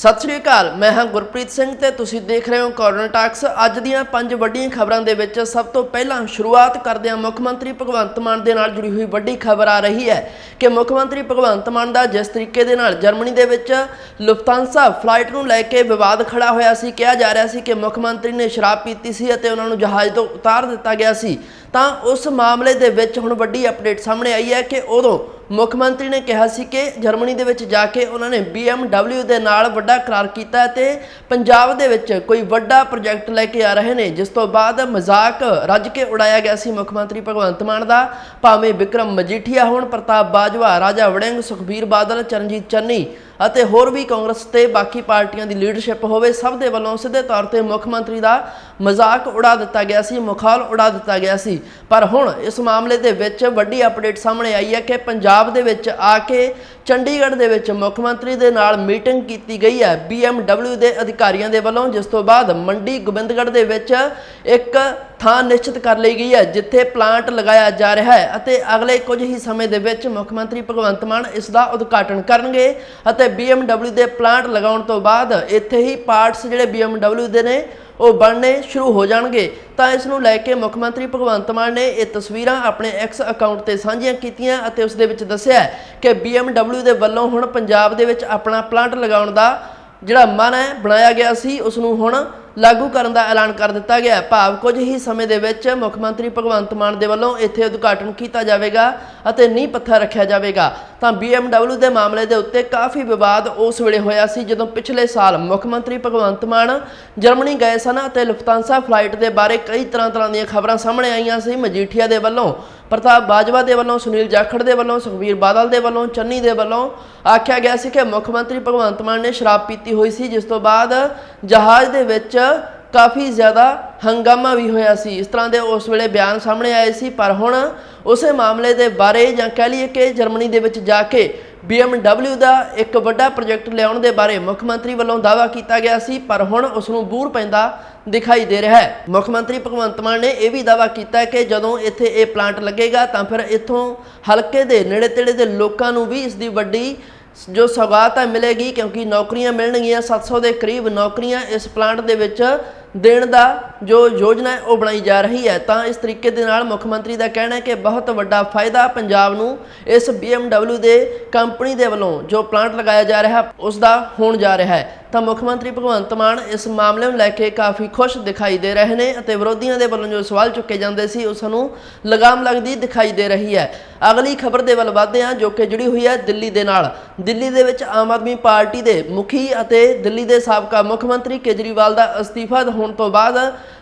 ਸਤਿ ਸ਼੍ਰੀ ਅਕਾਲ, ਮੈਂ ਹਾਂ ਗੁਰਪ੍ਰੀਤ ਸਿੰਘ ਤੇ ਤੁਸੀਂ ਦੇਖ ਰਹੇ ਹੋ ਕੋਰਨਰ ਟਾਕਸ ਅੱਜ ਦੀਆਂ ਪੰਜ ਵੱਡੀਆਂ ਖਬਰਾਂ ਦੇ ਵਿੱਚ ਸਭ ਤੋਂ ਪਹਿਲਾਂ ਸ਼ੁਰੂਆਤ ਕਰਦੇ ਹਾਂ ਮੁੱਖ ਮੰਤਰੀ ਭਗਵੰਤ ਮਾਨ ਦੇ ਨਾਲ ਜੁੜੀ ਹੋਈ ਵੱਡੀ ਖਬਰ ਆ ਰਹੀ ਹੈ ਕਿ ਮੁੱਖ ਮੰਤਰੀ ਭਗਵੰਤ ਮਾਨ ਦਾ ਜਿਸ ਤਰੀਕੇ ਦੇ ਨਾਲ ਜਰਮਨੀ ਦੇ ਵਿੱਚ ਲੁਫਤਾਂਸਾ ਫਲਾਈਟ ਨੂੰ ਲੈ ਕੇ ਵਿਵਾਦ ਖੜਾ ਹੋਇਆ ਸੀ, ਕਿਹਾ ਜਾ ਰਿਹਾ ਸੀ ਕਿ ਮੁੱਖ ਮੰਤਰੀ ਨੇ ਸ਼ਰਾਬ ਪੀਤੀ ਸੀ ਅਤੇ ਉਹਨਾਂ ਨੂੰ ਜਹਾਜ਼ ਤੋਂ ਉਤਾਰ ਦਿੱਤਾ ਗਿਆ ਸੀ। ਤਾਂ ਉਸ ਮਾਮਲੇ ਦੇ ਵਿੱਚ ਹੁਣ ਵੱਡੀ ਅਪਡੇਟ ਸਾਹਮਣੇ ਆਈ ਹੈ ਕਿ ਉਦੋਂ ਮੁੱਖ ਮੰਤਰੀ ਨੇ ਕਿਹਾ ਸੀ ਕਿ ਜਰਮਨੀ ਦੇ ਵਿੱਚ ਜਾ ਕੇ ਉਹਨਾਂ ਨੇ BMW ਦੇ ਨਾਲ ਵੱਡਾ ਕਰਾਰ ਕੀਤਾ ਹੈ ਤੇ ਪੰਜਾਬ ਦੇ ਵਿੱਚ ਕੋਈ ਵੱਡਾ ਪ੍ਰੋਜੈਕਟ ਲੈ ਕੇ ਆ ਰਹੇ ਨੇ, ਜਿਸ ਤੋਂ ਬਾਅਦ ਮਜ਼ਾਕ ਰੱਜ ਕੇ ਉਡਾਇਆ ਗਿਆ ਸੀ ਮੁੱਖ ਮੰਤਰੀ ਭਗਵੰਤ ਮਾਨ ਦਾ। ਭਾਵੇਂ ਵਿਕਰਮ ਮਜੀਠੀਆ ਹੋਣ, ਪ੍ਰਤਾਪ ਬਾਜਵਾ, ਰਾਜਾ ਵੜਿੰਗ, ਸੁਖਬੀਰ ਬਾਦਲ, ਚਰਨਜੀਤ ਚੰਨੀ ਅਤੇ ਹੋਰ ਵੀ ਕਾਂਗਰਸ ਤੇ ਬਾਕੀ ਪਾਰਟੀਆਂ ਦੀ ਲੀਡਰਸ਼ਿਪ ਹੋਵੇ, ਸਭ ਦੇ ਵੱਲੋਂ ਸਿੱਧੇ ਤੌਰ ਤੇ ਮੁੱਖ ਮੰਤਰੀ ਦਾ ਮਜ਼ਾਕ ਉਡਾ ਦਿੱਤਾ ਗਿਆ ਸੀ, ਮੁਖਾਲ ਉਡਾ ਦਿੱਤਾ ਗਿਆ ਸੀ। ਪਰ ਹੁਣ ਇਸ ਮਾਮਲੇ ਦੇ ਵਿੱਚ ਵੱਡੀ ਅਪਡੇਟ ਸਾਹਮਣੇ ਆਈ ਹੈ ਕਿ ਪੰਜਾਬ ਦੇ ਵਿੱਚ ਆ ਕੇ ਚੰਡੀਗੜ੍ਹ ਦੇ ਵਿੱਚ ਮੁੱਖ ਮੰਤਰੀ ਦੇ ਨਾਲ ਮੀਟਿੰਗ ਕੀਤੀ ਗਈ ਹੈ। BMW ਦੇ ਅਧਿਕਾਰੀਆਂ ਦੇ ਵੱਲੋਂ, ਜਿਸ ਤੋਂ ਬਾਅਦ ਮੰਡੀ ਗੋਬਿੰਦਗੜ੍ਹ ਦੇ ਵਿੱਚ ਇੱਕ ਥਾਂ ਨਿਸ਼ਚਿਤ ਕਰ ਲਈ ਗਈ ਹੈ, ਜਿੱਥੇ ਪਲਾਂਟ ਲਗਾਇਆ ਜਾ ਰਿਹਾ ਹੈ ਅਤੇ ਅਗਲੇ ਕੁਝ ਹੀ ਸਮੇਂ ਦੇ ਵਿੱਚ ਮੁੱਖ ਮੰਤਰੀ ਭਗਵੰਤ ਮਾਨ ਇਸ ਦਾ ਉਦਘਾਟਨ ਕਰਨਗੇ ਅਤੇ BMW ਦੇ ਪਲਾਂਟ ਲਗਾਉਣ ਤੋਂ ਬਾਅਦ ਇੱਥੇ ਹੀ ਪਾਰਟਸ ਜਿਹੜੇ BMW ਦੇ ਨੇ, ਉਹ ਬਣਨੇ ਸ਼ੁਰੂ ਹੋ ਜਾਣਗੇ। ਤਾਂ ਇਸ ਨੂੰ ਲੈ ਕੇ ਮੁੱਖ ਮੰਤਰੀ ਭਗਵੰਤ ਮਾਨ ਨੇ ਇਹ ਤਸਵੀਰਾਂ ਆਪਣੇ ਐਕਸ ਅਕਾਊਂਟ ਤੇ ਸਾਂਝੀਆਂ ਕੀਤੀਆਂ ਅਤੇ ਉਸ ਦੇ ਵਿੱਚ ਦੱਸਿਆ ਕਿ BMW ਦੇ ਵੱਲੋਂ ਹੁਣ ਪੰਜਾਬ ਦੇ ਵਿੱਚ ਆਪਣਾ ਪਲਾਂਟ ਲਗਾਉਣ ਦਾ ਜਿਹੜਾ ਮਨ ਹੈ, ਬਣਾਇਆ ਗਿਆ ਸੀ, ਉਸ ਨੂੰ ਹੁਣ ਲਾਗੂ ਕਰਨ ਦਾ ਐਲਾਨ ਕਰ ਦਿੱਤਾ ਗਿਆ ਭਾਵ ਕੁਝ ਹੀ ਸਮੇਂ ਦੇ ਵਿੱਚ ਮੁੱਖ ਮੰਤਰੀ ਭਗਵੰਤ ਮਾਨ ਦੇ ਵੱਲੋਂ ਇੱਥੇ ਉਦਘਾਟਨ ਕੀਤਾ ਜਾਵੇਗਾ ਅਤੇ ਨੀਂਹ ਪੱਥਰ ਰੱਖਿਆ ਜਾਵੇਗਾ। ਤਾਂ BMW ਦੇ ਮਾਮਲੇ ਦੇ ਉੱਤੇ ਕਾਫੀ ਵਿਵਾਦ ਉਸ ਵੇਲੇ ਹੋਇਆ ਸੀ ਜਦੋਂ ਪਿਛਲੇ ਸਾਲ ਮੁੱਖ ਮੰਤਰੀ ਭਗਵੰਤ ਮਾਨ ਜਰਮਨੀ ਗਏ ਸਨ ਅਤੇ ਲੁਫਤਾਂਸਾ ਫਲਾਈਟ ਦੇ ਬਾਰੇ ਕਈ ਤਰ੍ਹਾਂ ਤਰ੍ਹਾਂ ਦੀਆਂ ਖਬਰਾਂ ਸਾਹਮਣੇ ਆਈਆਂ ਸੀ। ਮਜੀਠੀਆ ਦੇ ਵੱਲੋਂ, ਪ੍ਰਤਾਪ ਬਾਜਵਾ ਦੇ ਵੱਲੋਂ, ਸੁਨੀਲ ਜਾਖੜ ਦੇ ਵੱਲੋਂ, ਸੁਖਬੀਰ ਬਾਦਲ ਦੇ ਵੱਲੋਂ, ਚੰਨੀ ਦੇ ਵੱਲੋਂ ਆਖਿਆ ਗਿਆ ਸੀ ਕਿ ਮੁੱਖ ਮੰਤਰੀ ਭਗਵੰਤ ਮਾਨ ਨੇ ਸ਼ਰਾਬ ਪੀਤੀ ਹੋਈ ਸੀ, ਜਿਸ ਤੋਂ ਬਾਅਦ ਜਹਾਜ਼ ਦੇ ਵਿੱਚ ਕਾਫੀ ਜ਼ਿਆਦਾ ਹੰਗਾਮਾ ਵੀ ਹੋਇਆ ਸੀ। ਇਸ ਤਰ੍ਹਾਂ ਦੇ ਉਸ ਵੇਲੇ ਬਿਆਨ ਸਾਹਮਣੇ ਆਏ ਸੀ, ਪਰ ਹੁਣ ਉਸੇ ਮਾਮਲੇ ਦੇ ਬਾਰੇ ਜਾਂ ਕਹਿ ਲਈਏ ਕਿ ਜਰਮਨੀ ਦੇ ਵਿੱਚ ਜਾ ਕੇ BMW ਦਾ ਇੱਕ ਵੱਡਾ ਪ੍ਰੋਜੈਕਟ ਲਿਆਉਣ ਦੇ ਬਾਰੇ ਮੁੱਖ ਮੰਤਰੀ ਵੱਲੋਂ ਦਾਅਵਾ ਕੀਤਾ ਗਿਆ ਸੀ, ਪਰ ਹੁਣ ਉਸ ਨੂੰ ਬੂਰ ਪੈਂਦਾ ਦਿਖਾਈ ਦੇ ਰਿਹਾ ਹੈ। ਮੁੱਖ ਮੰਤਰੀ ਭਗਵੰਤ ਮਾਨ ਨੇ ਇਹ ਵੀ ਦਾਅਵਾ ਕੀਤਾ ਕਿ ਜਦੋਂ ਇੱਥੇ ਇਹ ਪਲਾਂਟ ਲੱਗੇਗਾ ਤਾਂ ਫਿਰ ਇੱਥੋਂ ਹਲਕੇ ਦੇ ਨੇੜੇ ਤੇੜੇ ਦੇ ਲੋਕਾਂ ਨੂੰ ਵੀ ਇਸ ਦੀ ਵੱਡੀ ਜੋ ਸੌਗਾਤ ਹੈ ਮਿਲੇਗੀ ਕਿਉਂਕਿ ਨੌਕਰੀਆਂ ਮਿਲਣਗੀਆਂ 700 ਦੇ ਕਰੀਬ ਨੌਕਰੀਆਂ ਇਸ ਪਲਾਂਟ ਦੇ ਵਿੱਚ ਦੇਣ ਦਾ ਜੋ ਯੋਜਨਾ ਹੈ, ਉਹ ਬਣਾਈ ਜਾ ਰਹੀ ਹੈ। ਤਾਂ ਇਸ ਤਰੀਕੇ ਦੇ ਨਾਲ ਮੁੱਖ ਮੰਤਰੀ ਦਾ ਕਹਿਣਾ ਹੈ ਕਿ ਬਹੁਤ ਵੱਡਾ ਫਾਇਦਾ ਪੰਜਾਬ ਨੂੰ ਇਸ BMW ਦੇ ਕੰਪਨੀ ਦੇ ਵੱਲੋਂ ਜੋ ਪਲਾਂਟ ਲਗਾਇਆ ਜਾ ਰਿਹਾ, ਉਸ ਦਾ ਹੋਣ ਜਾ ਰਿਹਾ ਹੈ। ਤਾਂ ਮੁੱਖ ਮੰਤਰੀ ਭਗਵੰਤ ਮਾਨ ਇਸ ਮਾਮਲੇ ਨੂੰ ਲੈ ਕੇ ਕਾਫੀ ਖੁਸ਼ ਦਿਖਾਈ ਦੇ ਰਹੇ ਨੇ ਅਤੇ ਵਿਰੋਧੀਆਂ ਦੇ ਵੱਲੋਂ ਜੋ ਸਵਾਲ ਚੁੱਕੇ ਜਾਂਦੇ ਸੀ, ਉਸ ਨੂੰ ਲਗਾਮ ਲੱਗਦੀ ਦਿਖਾਈ ਦੇ ਰਹੀ ਹੈ। ਅਗਲੀ ਖਬਰ ਦੇ ਵੱਲ ਵਧਦੇ ਹਾਂ, ਜੋ ਕਿ ਜੁੜੀ ਹੋਈ ਹੈ ਦਿੱਲੀ ਦੇ ਨਾਲ। ਦਿੱਲੀ ਦੇ ਵਿੱਚ ਆਮ ਆਦਮੀ ਪਾਰਟੀ ਦੇ ਮੁਖੀ ਅਤੇ ਦਿੱਲੀ ਦੇ ਸਾਬਕਾ ਮੁੱਖ ਮੰਤਰੀ ਕੇਜਰੀਵਾਲ ਦਾ ਅਸਤੀਫਾ ਹੋਣ ਤੋਂ ਬਾਅਦ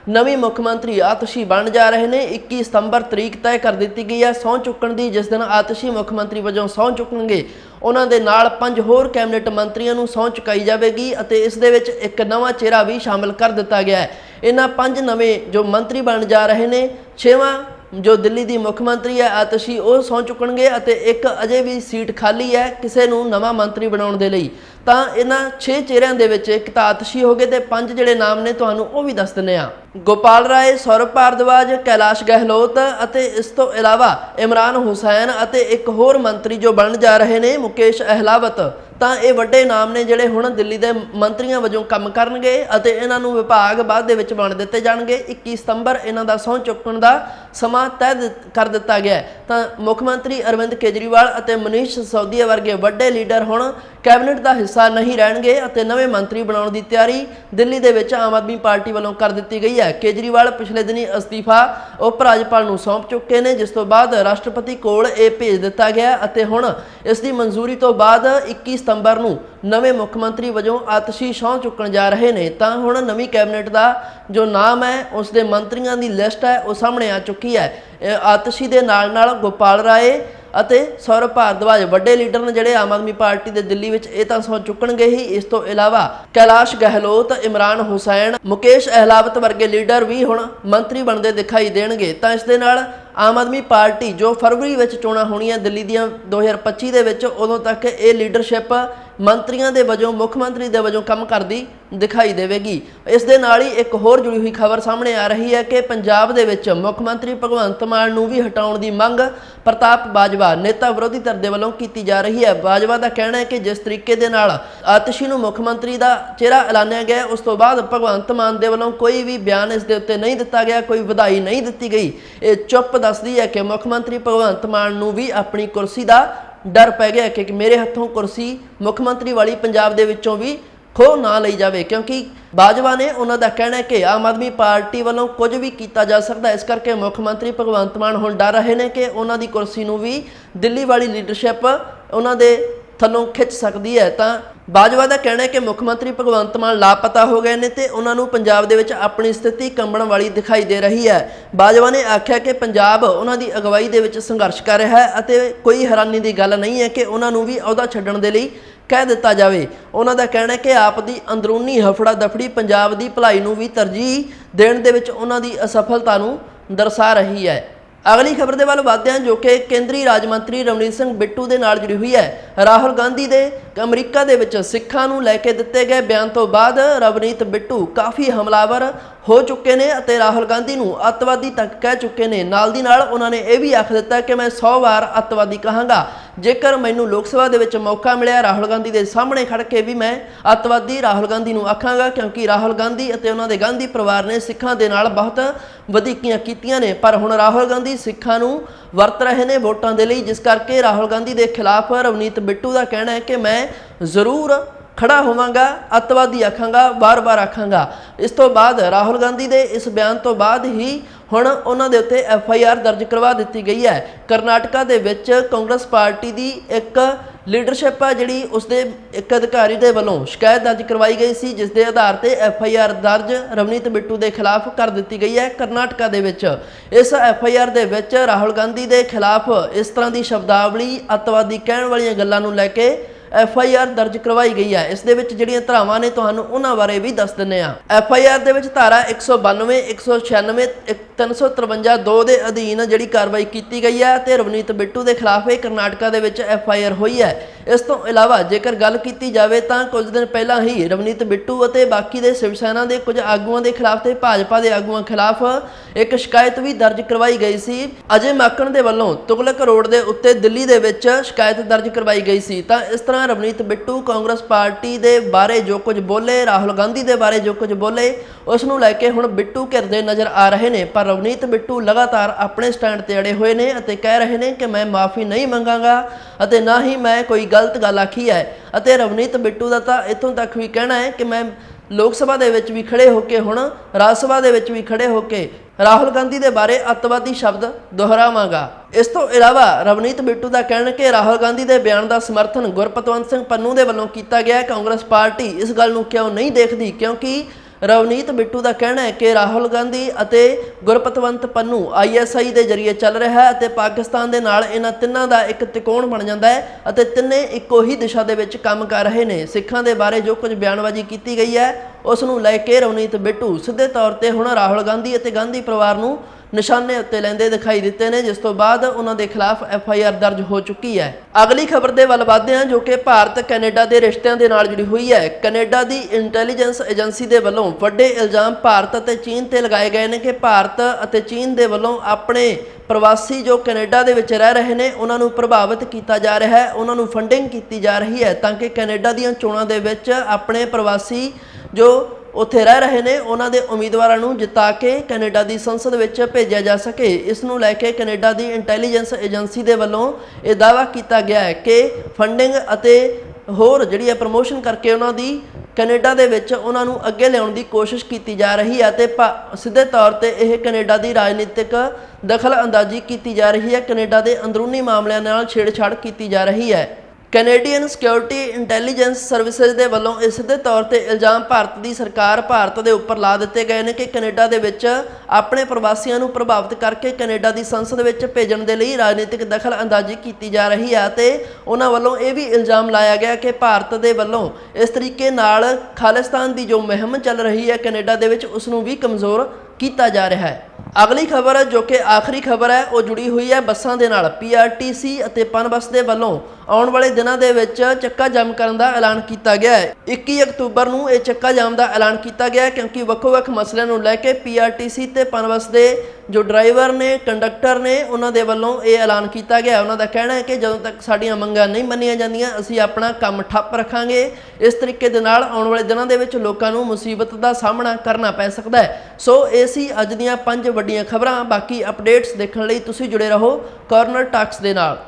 ਨਵੀਂ ਮੁੱਖ ਮੰਤਰੀ ਆਤਸ਼ੀ ਬਣ ਜਾ ਰਹੇ ਨੇ। 21 ਸਤੰਬਰ ਤਰੀਕ ਤੈਅ ਕਰ ਦਿੱਤੀ ਗਈ ਹੈ। ਸਹੁੰ ਚੁੱਕਣ ਦੀ ਜਿਸ ਦਿਨ ਆਤਸ਼ੀ ਮੁੱਖ ਮੰਤਰੀ ਵਜੋਂ ਸਹੁੰ ਚੁੱਕਣਗੇ ਉਹਨਾਂ ਦੇ ਨਾਲ ਪੰਜ ਹੋਰ ਕੈਬਨਿਟ ਮੰਤਰੀਆਂ ਨੂੰ ਸਹੁੰ ਚੁਕਾਈ ਜਾਵੇਗੀ ਅਤੇ ਇਸ ਦੇ ਵਿੱਚ ਇੱਕ ਨਵਾਂ ਚਿਹਰਾ ਵੀ ਸ਼ਾਮਲ ਕਰ ਦਿੱਤਾ ਗਿਆ ਹੈ। ਇਹਨਾਂ ਪੰਜ ਨਵੇਂ ਜੋ ਮੰਤਰੀ ਬਣ ਜਾ ਰਹੇ ਨੇ, ਛੇਵਾਂ ਜੋ ਦਿੱਲੀ ਦੀ ਮੁੱਖ ਮੰਤਰੀ ਹੈ, ਆਤਸ਼ੀ ਉਹ ਸਹੁੰ ਚੁੱਕਣਗੇ ਅਤੇ ਇੱਕ ਅਜੇ ਵੀ ਸੀਟ ਖਾਲੀ ਹੈ ਕਿਸੇ ਨੂੰ ਨਵਾਂ ਮੰਤਰੀ ਬਣਾਉਣ ਦੇ ਲਈ। ਤਾਂ ਇਹਨਾਂ 6 ਚਿਹਰਿਆਂ ਦੇ ਵਿੱਚ ਇੱਕ ਤਾਂ ਆਤਸ਼ੀ ਹੋ ਗਏ ਤੇ ਪੰਜ ਜਿਹੜੇ ਨਾਮ ਨੇ ਤੁਹਾਨੂੰ ਉਹ ਵੀ ਦੱਸ ਦਿੰਨੇ ਆ ਗੋਪਾਲ ਰਾਏ, ਸੌਰਵ ਭਾਰਦਵਾਜ, ਕੈਲਾਸ਼ ਗਹਿਲੋਤ ਅਤੇ ਇਸ ਤੋਂ ਇਲਾਵਾ ਇਮਰਾਨ ਹੁਸੈਨ ਅਤੇ ਇੱਕ ਹੋਰ ਮੰਤਰੀ ਜੋ ਬਣਨ ਜਾ ਰਹੇ ਨੇ, ਮੁਕੇਸ਼ ਅਹਲਾਵਤ। ਤਾਂ ਇਹ ਵੱਡੇ ਨਾਮ ਨੇ ਜਿਹੜੇ ਹੁਣ ਦਿੱਲੀ ਦੇ ਮੰਤਰੀਆਂ ਵਜੋਂ ਕੰਮ ਕਰਨਗੇ ਅਤੇ ਇਹਨਾਂ ਨੂੰ ਵਿਭਾਗ ਬਾਅਦ ਦੇ ਵਿੱਚ ਵੰਡ ਦਿੱਤੇ ਜਾਣਗੇ। 21 ਸਤੰਬਰ ਇਹਨਾਂ ਦਾ ਸਹੁੰ ਚੁੱਕਣ ਦਾ ਸਮਾਂ ਤੈਅ ਕਰ ਦਿੱਤਾ ਗਿਆ ਤਾਂ ਮੁੱਖ ਮੰਤਰੀ ਅਰਵਿੰਦ ਕੇਜਰੀਵਾਲ ਅਤੇ ਮਨੀਸ਼ ਸੌਦੀਆ ਵਰਗੇ ਵੱਡੇ ਲੀਡਰ ਹੁਣ ਕੈਬਨਿਟ ਦਾ ਹਿੱਸਾ ਨਹੀਂ ਰਹਿਣਗੇ ਅਤੇ ਨਵੇਂ ਮੰਤਰੀ ਬਣਾਉਣ ਦੀ ਤਿਆਰੀ ਦਿੱਲੀ ਦੇ ਵਿੱਚ ਆਮ ਆਦਮੀ ਪਾਰਟੀ ਵੱਲੋਂ ਕਰ ਦਿੱਤੀ ਗਈ ਹੈ। ਕੇਜਰੀਵਾਲ ਪਿਛਲੇ ਦਿਨੀ ਅਸਤੀਫਾ ਉਪ ਰਾਜਪਾਲ ਨੂੰ ਸੌਂਪ ਚੁੱਕੇ ਨੇ, ਜਿਸ ਤੋਂ ਬਾਅਦ ਰਾਸ਼ਟਰਪਤੀ ਕੋਲ ਇਹ ਭੇਜ ਦਿੱਤਾ ਗਿਆ ਅਤੇ ਹੁਣ ਇਸ ਦੀ ਮਨਜ਼ੂਰੀ ਤੋਂ ਬਾਅਦ 21 ਸਤੰਬਰ ਨੂੰ ਨਵੇਂ ਮੁੱਖ ਮੰਤਰੀ ਵਜੋਂ ਆਤਸ਼ੀ ਸਹੁੰ ਚੁੱਕਣ ਜਾ ਰਹੇ ਨੇ, ਤਾਂ ਹੁਣ ਨਵੀਂ ਕੈਬਨਿਟ ਦਾ ਜੋ ਨਾਮ ਹੈ ਉਸ ਦੇ ਮੰਤਰੀਆਂ ਦੀ ਲਿਸਟ ਹੈ, ਉਹ ਸਾਹਮਣੇ ਆ ਚੁੱਕੀ ਹੈ। ਆਤਸ਼ੀ ਦੇ ਨਾਲ ਨਾਲ ਗੋਪਾਲ ਰਾਏ ਅਤੇ ਸੌਰਵ ਭਾਰਦਵਾਜ, ਵੱਡੇ ਲੀਡਰ ਨੇ ਜਿਹੜੇ ਆਮ ਆਦਮੀ ਪਾਰਟੀ ਦੇ ਦਿੱਲੀ ਵਿੱਚ ਇਹ ਤਾਂ ਸਹੁੰ ਚੁੱਕਣਗੇ ਹੀ। ਇਸ ਤੋਂ ਇਲਾਵਾ ਕੈਲਾਸ਼ ਗਹਿਲੋਤ, ਇਮਰਾਨ ਹੁਸੈਨ, ਮੁਕੇਸ਼ ਅਹਲਾਵਤ ਵਰਗੇ ਲੀਡਰ ਵੀ ਹੁਣ ਮੰਤਰੀ ਬਣਦੇ ਦਿਖਾਈ ਦੇਣਗੇ। ਤਾਂ ਇਸ ਦੇ ਨਾਲ ਆਮ ਆਦਮੀ ਪਾਰਟੀ ਜੋ ਫਰਵਰੀ ਵਿੱਚ ਚੋਣਾਂ ਹੋਣੀਆਂ, ਦਿੱਲੀ ਦੀਆਂ 2025 ਦੇ ਵਿੱਚ, ਉਦੋਂ ਤੱਕ ਇਹ ਲੀਡਰਸ਼ਿਪ ਮੰਤਰੀਆਂ ਦੇ ਵਜੋਂ, ਮੁੱਖ ਮੰਤਰੀ ਦੇ ਵਜੋਂ ਕੰਮ ਕਰਦੀ ਦਿਖਾਈ ਦੇਵੇਗੀ। ਇਸ ਦੇ ਨਾਲ ਹੀ ਇੱਕ ਹੋਰ ਜੁੜੀ ਹੋਈ ਖਬਰ ਸਾਹਮਣੇ ਆ ਰਹੀ ਹੈ ਕਿ ਪੰਜਾਬ ਦੇ ਵਿੱਚ ਮੁੱਖ ਮੰਤਰੀ ਭਗਵੰਤ ਮਾਨ ਨੂੰ ਵੀ ਹਟਾਉਣ ਦੀ ਮੰਗ ਪ੍ਰਤਾਪ ਬਾਜਵਾ, ਨੇਤਾ ਵਿਰੋਧੀ ਧਿਰ ਦੇ ਵੱਲੋਂ ਕੀਤੀ ਜਾ ਰਹੀ ਹੈ। ਬਾਜਵਾ ਦਾ ਕਹਿਣਾ ਹੈ ਕਿ ਜਿਸ ਤਰੀਕੇ ਦੇ ਨਾਲ ਆਤਸ਼ੀ ਨੂੰ ਮੁੱਖ ਮੰਤਰੀ ਦਾ ਚਿਹਰਾ ਐਲਾਨਿਆ ਗਿਆ, ਉਸ ਤੋਂ ਬਾਅਦ ਭਗਵੰਤ ਮਾਨ ਦੇ ਵੱਲੋਂ ਕੋਈ ਵੀ ਬਿਆਨ ਇਸ ਦੇ ਉੱਤੇ ਨਹੀਂ ਦਿੱਤਾ ਗਿਆ, ਕੋਈ ਵਧਾਈ ਨਹੀਂ ਦਿੱਤੀ ਗਈ। ਇਹ ਚੁੱਪ ਦੱਸਦੀ ਹੈ ਕਿ ਮੁੱਖ ਮੰਤਰੀ ਭਗਵੰਤ ਮਾਨ ਨੂੰ ਵੀ ਆਪਣੀ ਕੁਰਸੀ ਦਾ ਡਰ ਪੈ ਗਿਆ ਕਿ ਮੇਰੇ ਹੱਥੋਂ ਕੁਰਸੀ ਮੁੱਖ ਮੰਤਰੀ ਵਾਲੀ ਪੰਜਾਬ ਦੇ ਵਿੱਚੋਂ ਵੀ ਖੋ ਨਾ ਲਈ ਜਾਵੇ, ਕਿਉਂਕਿ ਬਾਜਵਾ ਨੇ ਉਹਨਾਂ ਦਾ ਕਹਿਣਾ ਹੈ ਕਿ ਆਮ ਆਦਮੀ ਪਾਰਟੀ ਵੱਲੋਂ ਕੁਝ ਵੀ ਕੀਤਾ ਜਾ ਸਕਦਾ ਇਸ ਕਰਕੇ ਮੁੱਖ ਮੰਤਰੀ ਭਗਵੰਤ ਮਾਨ ਹੁਣ ਡਰ ਰਹੇ ਨੇ ਕਿ ਉਹਨਾਂ ਦੀ ਕੁਰਸੀ ਨੂੰ ਵੀ ਦਿੱਲੀ ਵਾਲੀ ਲੀਡਰਸ਼ਿਪ ਉਹਨਾਂ ਦੇ ਥੱਲੋਂ ਖਿੱਚ ਸਕਦੀ ਹੈ। ਤਾਂ ਬਾਜਵਾ ਦਾ ਕਹਿਣਾ ਹੈ ਕਿ ਮੁੱਖ ਮੰਤਰੀ ਭਗਵੰਤ ਮਾਨ ਲਾਪਤਾ ਹੋ ਗਏ ਨੇ ਤੇ ਉਹਨਾਂ ਨੂੰ ਪੰਜਾਬ ਦੇ ਵਿੱਚ ਆਪਣੀ ਸਥਿਤੀ ਕੰਬਣ ਵਾਲੀ ਦਿਖਾਈ ਦੇ ਰਹੀ ਹੈ। ਬਾਜਵਾ ਨੇ ਆਖਿਆ ਕਿ ਪੰਜਾਬ ਉਹਨਾਂ ਦੀ ਅਗਵਾਈ ਦੇ ਵਿੱਚ ਸੰਘਰਸ਼ ਕਰ ਰਿਹਾ ਹੈ ਅਤੇ ਕੋਈ ਹੈਰਾਨੀ ਦੀ ਗੱਲ ਨਹੀਂ ਹੈ ਕਿ ਉਹਨਾਂ ਨੂੰ ਵੀ ਅਹੁਦਾ ਛੱਡਣ ਦੇ ਲਈ ਕਹਿ ਦਿੱਤਾ ਜਾਵੇ। ਉਹਨਾਂ ਦਾ ਕਹਿਣਾ ਹੈ ਕਿ ਆਪ ਦੀ ਅੰਦਰੂਨੀ ਹਫੜਾ ਦਫੜੀ ਪੰਜਾਬ ਦੀ ਭਲਾਈ ਨੂੰ ਵੀ ਤਰਜੀਹ ਦੇਣ ਦੇ ਵਿੱਚ ਉਹਨਾਂ ਦੀ ਅਸਫਲਤਾ ਨੂੰ ਦਰਸਾ ਰਹੀ ਹੈ। ਅਗਲੀ ਖਬਰ ਦੇ ਵੱਲ ਵਧਦੇ ਹਾਂ ਜੋ ਕਿ ਕੇਂਦਰੀ ਰਾਜ ਮੰਤਰੀ ਰਵਨੀਤ ਸਿੰਘ ਬਿੱਟੂ ਦੇ ਨਾਲ ਜੁੜੀ ਹੋਈ ਹੈ, ਰਾਹੁਲ ਗਾਂਧੀ ਦੇ ਅਮਰੀਕਾ ਦੇ ਵਿੱਚ ਸਿੱਖਾਂ ਨੂੰ ਲੈ ਕੇ ਦਿੱਤੇ ਗਏ ਬਿਆਨ ਤੋਂ ਬਾਅਦ ਰਵਨੀਤ ਬਿੱਟੂ ਕਾਫੀ ਹਮਲਾਵਰ ਹੋ ਚੁੱਕੇ ਨੇ ਅਤੇ ਰਾਹੁਲ ਗਾਂਧੀ ਨੂੰ ਅੱਤਵਾਦੀ ਤੱਕ ਕਹਿ ਚੁੱਕੇ ਨੇ। ਨਾਲ ਦੀ ਨਾਲ ਉਹਨਾਂ ਨੇ ਇਹ ਵੀ ਆਖ ਦਿੱਤਾ ਕਿ ਮੈਂ 100 ਵਾਰ ਅੱਤਵਾਦੀ ਕਹਾਂਗਾ। ਜੇਕਰ ਮੈਨੂੰ ਲੋਕ ਸਭਾ ਦੇ ਵਿੱਚ ਮੌਕਾ ਮਿਲਿਆ ਰਾਹੁਲ ਗਾਂਧੀ ਦੇ ਸਾਹਮਣੇ ਖੜ ਕੇ ਵੀ ਮੈਂ ਅੱਤਵਾਦੀ ਰਾਹੁਲ ਗਾਂਧੀ ਨੂੰ ਆਖਾਂਗਾ, ਕਿਉਂਕਿ ਰਾਹੁਲ ਗਾਂਧੀ ਅਤੇ ਉਹਨਾਂ ਦੇ ਗਾਂਧੀ ਪਰਿਵਾਰ ਨੇ ਸਿੱਖਾਂ ਦੇ ਨਾਲ ਬਹੁਤ ਵਧੀਕੀਆਂ ਕੀਤੀਆਂ ਨੇ। ਪਰ ਹੁਣ ਰਾਹੁਲ ਗਾਂਧੀ ਸਿੱਖਾਂ ਨੂੰ ਵਰਤ ਰਹੇ ਨੇ ਵੋਟਾਂ ਦੇ ਲਈ, ਜਿਸ ਕਰਕੇ ਰਾਹੁਲ ਗਾਂਧੀ ਦੇ ਖਿਲਾਫ ਰਵਨੀਤ ਬਿੱਟੂ ਦਾ ਕਹਿਣਾ ਹੈ ਕਿ ਮੈਂ ਜ਼ਰੂਰ ਖੜਾ ਹੋਵਾਂਗਾ, ਅੱਤਵਾਦੀ ਆਖਾਂਗਾ ਬਾਰ-ਬਾਰ ਆਖਾਂਗਾ। ਇਸ ਤੋਂ ਬਾਅਦ ਰਾਹੁਲ ਗਾਂਧੀ ਦੇ ਇਸ ਬਿਆਨ ਤੋਂ ਬਾਅਦ ਹੀ ਹੁਣ ਉਹਨਾਂ ਦੇ ਉੱਤੇ ਐਫ ਆਈ ਆਰ ਦਰਜ ਕਰਵਾ ਦਿੱਤੀ ਗਈ ਹੈ। ਕਰਨਾਟਕਾ ਦੇ ਵਿੱਚ ਕਾਂਗਰਸ ਪਾਰਟੀ ਦੀ ਇੱਕ ਲੀਡਰਸ਼ਿਪ ਆ ਜਿਹੜੀ ਉਸਦੇ ਇੱਕ ਅਧਿਕਾਰੀ ਦੇ ਵੱਲੋਂ ਸ਼ਿਕਾਇਤ ਦਰਜ ਕਰਵਾਈ ਗਈ ਸੀ, ਜਿਸ ਦੇ ਆਧਾਰ ਤੇ ਐਫ ਆਈ ਆਰ ਦਰਜ ਰਵਨੀਤ ਬਿੱਟੂ ਦੇ ਖਿਲਾਫ ਕਰ ਦਿੱਤੀ ਗਈ ਹੈ ਕਰਨਾਟਕਾ ਦੇ ਵਿੱਚ। ਇਸ ਐਫ ਆਈ ਆਰ ਦੇ ਵਿੱਚ ਰਾਹੁਲ ਗਾਂਧੀ ਦੇ ਖਿਲਾਫ ਇਸ ਤਰ੍ਹਾਂ ਦੀ ਸ਼ਬਦਾਵਲੀ, ਅੱਤਵਾਦੀ ਕਹਿਣ ਵਾਲੀਆਂ ਗੱਲਾਂ ਨੂੰ ਲੈ ਕੇ ਐਫ ਆਈ ਆਰ ਦਰਜ ਕਰਵਾਈ ਗਈ ਹੈ। ਇਸ ਦੇ ਵਿੱਚ ਜਿਹੜੀਆਂ ਧਾਰਾਵਾਂ ਨੇ ਤੁਹਾਨੂੰ ਉਹਨਾਂ ਬਾਰੇ ਵੀ ਦੱਸ ਦਿੰਨੇ ਆ ਐਫ ਆਈ ਆਰ ਦੇ ਵਿੱਚ ਧਾਰਾ 192 196 353 2 ਦੇ ਅਧੀਨ ਜਿਹੜੀ ਕਾਰਵਾਈ ਕੀਤੀ ਗਈ ਹੈ ਤੇ ਰਵਨੀਤ ਬਿੱਟੂ ਦੇ ਖਿਲਾਫ ਇਹ ਕਰਨਾਟਕਾ ਦੇ ਵਿੱਚ ਐਫ ਆਈ ਆਰ ਹੋਈ ਹੈ। ਇਸ ਤੋਂ ਇਲਾਵਾ ਜੇਕਰ ਗੱਲ ਕੀਤੀ ਜਾਵੇ ਤਾਂ ਕੁਝ ਦਿਨ ਪਹਿਲਾਂ ਹੀ ਰਵਨੀਤ ਬਿੱਟੂ ਅਤੇ ਬਾਕੀ ਦੇ ਸ਼ਿਵ ਸੈਨਾ ਦੇ ਕੁਝ ਆਗੂਆਂ ਦੇ ਖਿਲਾਫ ਤੇ ਭਾਜਪਾ ਦੇ ਆਗੂਆਂ ਖਿਲਾਫ ਇੱਕ ਸ਼ਿਕਾਇਤ ਵੀ ਦਰਜ ਕਰਵਾਈ ਗਈ ਸੀ। ਅਜੇ ਮਾਕਣ ਦੇ ਵੱਲੋਂ ਤੁਗਲਕ ਰੋਡ ਦੇ ਉੱਤੇ ਦਿੱਲੀ ਦੇ ਵਿੱਚ ਸ਼ਿਕਾਇਤ ਦਰਜ ਕਰਵਾਈ ਗਈ ਸੀ। ਤਾਂ ਇਸ ਤਰ੍ਹਾਂ ਰਵਨੀਤ ਬਿੱਟੂ ਕਾਂਗਰਸ ਪਾਰਟੀ ਦੇ ਬਾਰੇ ਜੋ ਕੁਝ ਬੋਲੇ, ਰਾਹੁਲ ਗਾਂਧੀ ਦੇ ਬਾਰੇ ਜੋ ਕੁਝ ਬੋਲੇ, ਉਸ ਨੂੰ ਲੈ ਕੇ ਹੁਣ ਬਿੱਟੂ ਘਿਰਦੇ ਨਜ਼ਰ ਆ ਰਹੇ ਨੇ। ਪਰ ਰਵਨੀਤ ਬਿੱਟੂ ਲਗਾਤਾਰ ਆਪਣੇ ਸਟੈਂਡ ਤੇ ਅੜੇ ਹੋਏ ਨੇ ਅਤੇ ਕਹਿ ਰਹੇ ਨੇ ਕਿ ਮੈਂ ਮਾਫੀ ਨਹੀਂ ਮੰਗਾਂਗਾ ਅਤੇ ਨਾ ਹੀ ਮੈਂ ਕੋਈ ਗਲਤ ਗੱਲ ਆਖੀ ਹੈ ਅਤੇ ਰਵਨੀਤ ਬਿੱਟੂ ਦਾ ਤਾਂ ਇੱਥੋਂ ਤੱਕ ਵੀ ਕਹਿਣਾ ਹੈ ਕਿ ਮੈਂ ਲੋਕ ਸਭਾ ਦੇ ਵਿੱਚ ਵੀ ਖੜੇ ਹੋ ਕੇ ਹੁਣ ਰਾਜ ਸਭਾ ਦੇ ਵਿੱਚ ਵੀ ਖੜੇ ਹੋ ਕੇ ਰਾਹੁਲ ਗਾਂਧੀ ਦੇ ਬਾਰੇ ਅੱਤਵਾਦੀ ਸ਼ਬਦ ਦੁਹਰਾਵਾਂਗਾ। ਇਸ ਤੋਂ ਇਲਾਵਾ ਰਵਨੀਤ ਬਿੱਟੂ ਦਾ ਕਹਿਣਾ ਕਿ ਰਾਹੁਲ ਗਾਂਧੀ ਦੇ ਬਿਆਨ ਦਾ ਸਮਰਥਨ ਗੁਰਪਤਵੰਤ ਸਿੰਘ ਪੰਨੂ ਦੇ ਵੱਲੋਂ ਕੀਤਾ ਗਿਆ ਹੈ। ਕਾਂਗਰਸ ਪਾਰਟੀ ਇਸ ਗੱਲ ਨੂੰ ਕਿਉਂ ਨਹੀਂ ਦੇਖਦੀ? ਕਿਉਂਕਿ ਰਵਨੀਤ ਬਿੱਟੂ ਦਾ ਕਹਿਣਾ ਹੈ ਕਿ ਰਾਹੁਲ ਗਾਂਧੀ ਅਤੇ ਗੁਰਪਤਵੰਤ ਪੰਨੂ ਆਈਐਸਆਈ ਦੇ ਜ਼ਰੀਏ ਚੱਲ ਰਿਹਾ ਹੈ ਅਤੇ ਪਾਕਿਸਤਾਨ ਦੇ ਨਾਲ ਇਹਨਾਂ ਤਿੰਨਾਂ ਦਾ ਇੱਕ ਤਿਕੋਣ ਬਣ ਜਾਂਦਾ ਹੈ ਅਤੇ ਤਿੰਨੇ ਇੱਕੋ ਹੀ ਦਿਸ਼ਾ ਦੇ ਵਿੱਚ ਕੰਮ ਕਰ ਰਹੇ ਨੇ। ਸਿੱਖਾਂ ਦੇ ਬਾਰੇ ਜੋ ਕੁਝ ਬਿਆਨਬਾਜ਼ੀ ਕੀਤੀ ਗਈ ਹੈ, ਉਸ ਨੂੰ ਲੈ ਕੇ ਰਵਨੀਤ ਬਿੱਟੂ ਸਿੱਧੇ ਤੌਰ ਤੇ ਹੁਣ ਰਾਹੁਲ ਗਾਂਧੀ ਅਤੇ ਗਾਂਧੀ ਪਰਿਵਾਰ ਨੂੰ ਨਿਸ਼ਾਨੇ ਉੱਤੇ ਲੈਂਦੇ ਦਿਖਾਈ ਦਿੱਤੇ ਨੇ, ਜਿਸ ਤੋਂ ਬਾਅਦ ਉਹਨਾਂ ਦੇ ਖਿਲਾਫ ਐਫ ਆਈ ਆਰ ਦਰਜ ਹੋ ਚੁੱਕੀ ਹੈ। ਅਗਲੀ ਖਬਰ ਦੇ ਵੱਲ ਵਧਦੇ ਹਾਂ, ਜੋ ਕਿ ਭਾਰਤ ਕੈਨੇਡਾ ਦੇ ਰਿਸ਼ਤਿਆਂ ਦੇ ਨਾਲ ਜੁੜੀ ਹੋਈ ਹੈ। ਕੈਨੇਡਾ ਦੀ ਇੰਟੈਲੀਜੈਂਸ ਏਜੰਸੀ ਦੇ ਵੱਲੋਂ ਵੱਡੇ ਇਲਜ਼ਾਮ ਭਾਰਤ ਅਤੇ ਚੀਨ ਤੇ ਲਗਾਏ ਗਏ ਨੇ ਕਿ ਭਾਰਤ ਅਤੇ ਚੀਨ ਦੇ ਵੱਲੋਂ ਆਪਣੇ ਪ੍ਰਵਾਸੀ ਜੋ ਕੈਨੇਡਾ ਦੇ ਵਿੱਚ ਰਹਿ ਰਹੇ ਨੇ, ਉਹਨਾਂ ਨੂੰ ਪ੍ਰਭਾਵਿਤ ਕੀਤਾ ਜਾ ਰਿਹਾ ਹੈ, ਉਹਨਾਂ ਨੂੰ ਫੰਡਿੰਗ ਕੀਤੀ ਜਾ ਰਹੀ ਹੈ, ਤਾਂ ਕਿ ਕੈਨੇਡਾ ਦੀਆਂ ਚੋਣਾਂ ਦੇ ਵਿੱਚ ਆਪਣੇ ਪ੍ਰਵਾਸੀ ਜੋ ਉੱਥੇ ਰਹਿ ਰਹੇ ਨੇ। ਉਹਨਾਂ ਦੇ ਉਮੀਦਵਾਰਾਂ ਨੂੰ ਜਿਤਾ ਕੇ ਕੈਨੇਡਾ ਦੀ ਸੰਸਦ ਵਿੱਚ ਭੇਜਿਆ ਜਾ ਸਕੇ। ਇਸ ਨੂੰ ਲੈ ਕੇ ਕੈਨੇਡਾ ਦੀ ਇੰਟੈਲੀਜੈਂਸ ਏਜੰਸੀ ਦੇ ਵੱਲੋਂ ਇਹ ਦਾਅਵਾ ਕੀਤਾ ਗਿਆ ਹੈ ਕਿ ਫੰਡਿੰਗ ਅਤੇ ਹੋਰ ਜਿਹੜੀ ਹੈ ਪ੍ਰਮੋਸ਼ਨ ਕਰਕੇ ਉਹਨਾਂ ਦੀ ਕੈਨੇਡਾ ਦੇ ਵਿੱਚ ਉਹਨਾਂ ਨੂੰ ਅੱਗੇ ਲਿਆਉਣ ਦੀ ਕੋਸ਼ਿਸ਼ ਕੀਤੀ ਜਾ ਰਹੀ ਹੈ ਤੇ ਭਾ- ਸਿੱਧੇ ਤੌਰ ਤੇ ਇਹ ਕੈਨੇਡਾ ਦੀ ਰਾਜਨੀਤਿਕ ਦਖਲ ਅੰਦਾਜ਼ੀ ਕੀਤੀ ਜਾ ਰਹੀ ਹੈ। ਕੈਨੇਡਾ ਦੇ ਅੰਦਰੂਨੀ ਮਾਮਲਿਆਂ ਨਾਲ ਛੇੜਛਾੜ ਕੀਤੀ ਜਾ ਰਹੀ ਹੈ। ਕੈਨੇਡੀਅਨ ਸਿਕਿਉਰਿਟੀ ਇੰਟੈਲੀਜੈਂਸ ਸਰਵਿਸਿਜ਼ ਦੇ ਵੱਲੋਂ ਇਸ ਦੇ ਤੌਰ ਤੇ ਇਲਜ਼ਾਮ ਭਾਰਤ ਦੀ ਸਰਕਾਰ ਭਾਰਤ ਦੇ ਉੱਪਰ ਲਾ ਦਿੱਤੇ ਗਏ ਨੇ ਕਿ ਕੈਨੇਡਾ ਦੇ ਵਿੱਚ ਆਪਣੇ ਪ੍ਰਵਾਸੀਆਂ ਨੂੰ ਪ੍ਰਭਾਵਿਤ ਕਰਕੇ ਕੈਨੇਡਾ ਦੀ ਸੰਸਦ ਵਿੱਚ ਭੇਜਣ ਦੇ ਲਈ ਰਾਜਨੀਤਿਕ ਦਖਲ ਅੰਦਾਜ਼ੀ ਕੀਤੀ ਜਾ ਰਹੀ ਹੈ ਤੇ ਉਹਨਾਂ ਵੱਲੋਂ ਇਹ ਵੀ ਇਲਜ਼ਾਮ ਲਾਇਆ ਗਿਆ ਕਿ ਭਾਰਤ ਦੇ ਵੱਲੋਂ ਇਸ ਤਰੀਕੇ ਨਾਲ ਖਾਲਿਸਤਾਨ ਦੀ ਜੋ ਮੁਹਿੰਮ ਚੱਲ ਰਹੀ ਹੈ, ਕੈਨੇਡਾ ਦੇ ਵਿੱਚ ਉਸ ਨੂੰ ਵੀ ਕਮਜ਼ੋਰ ਕੀਤਾ ਜਾ ਰਿਹਾ ਹੈ। ਅਗਲੀ ਖਬਰ ਜੋ ਕਿ ਆਖਰੀ ਖਬਰ ਹੈ, ਉਹ ਜੁੜੀ ਹੋਈ ਹੈ ਬੱਸਾਂ ਦੇ ਨਾਲ। ਪੀਆਰਟੀਸੀ ਅਤੇ ਪਨਬੱਸ ਦੇ ਵੱਲੋਂ ਆਉਣ ਵਾਲੇ ਦਿਨਾਂ ਦੇ ਵਿੱਚ ਚੱਕਾ ਜਾਮ ਕਰਨ ਦਾ ਐਲਾਨ ਕੀਤਾ ਗਿਆ ਹੈ। 21 ਅਕਤੂਬਰ ਨੂੰ ਇਹ ਚੱਕਾ ਜਾਮ ਦਾ ਐਲਾਨ ਕੀਤਾ ਗਿਆ ਕਿਉਂਕਿ ਵੱਖੋ-ਵੱਖ ਮਸਲਿਆਂ ਨੂੰ ਲੈ ਕੇ ਪੀਆਰਟੀਸੀ ਤੇ ਪਨਬਸ ਦੇ ਜੋ ਡਰਾਈਵਰ ਨੇ, ਕੰਡਕਟਰ ਨੇ, ਉਹਨਾਂ ਦੇ ਵੱਲੋਂ ਇਹ ਐਲਾਨ ਕੀਤਾ ਗਿਆ ਉਹਨਾਂ ਦਾ ਕਹਿਣਾ ਹੈ ਕਿ ਜਦੋਂ ਤੱਕ ਸਾਡੀਆਂ ਮੰਗਾਂ ਨਹੀਂ ਮੰਨੀਆਂ ਜਾਂਦੀਆਂ, ਅਸੀਂ ਆਪਣਾ ਕੰਮ ਠੱਪ ਰੱਖਾਂਗੇ। ਇਸ ਤਰੀਕੇ ਦੇ ਨਾਲ ਆਉਣ ਵਾਲੇ ਦਿਨਾਂ ਦੇ ਵਿੱਚ ਲੋਕਾਂ ਨੂੰ ਮੁਸੀਬਤ ਦਾ ਸਾਹਮਣਾ ਕਰਨਾ ਪੈ ਸਕਦਾ ਹੈ। ਸੋ, ਇਹ ਸੀ ਅੱਜ ਦੀਆਂ ਪੰਜ ਵੱਡੀਆਂ ਖਬਰਾਂ। ਬਾਕੀ ਅਪਡੇਟਸ ਦੇਖਣ ਲਈ ਤੁਸੀਂ ਜੁੜੇ ਰਹੋ ਕਾਰਨਰ ਟਾਕਸ ਦੇ ਨਾਲ।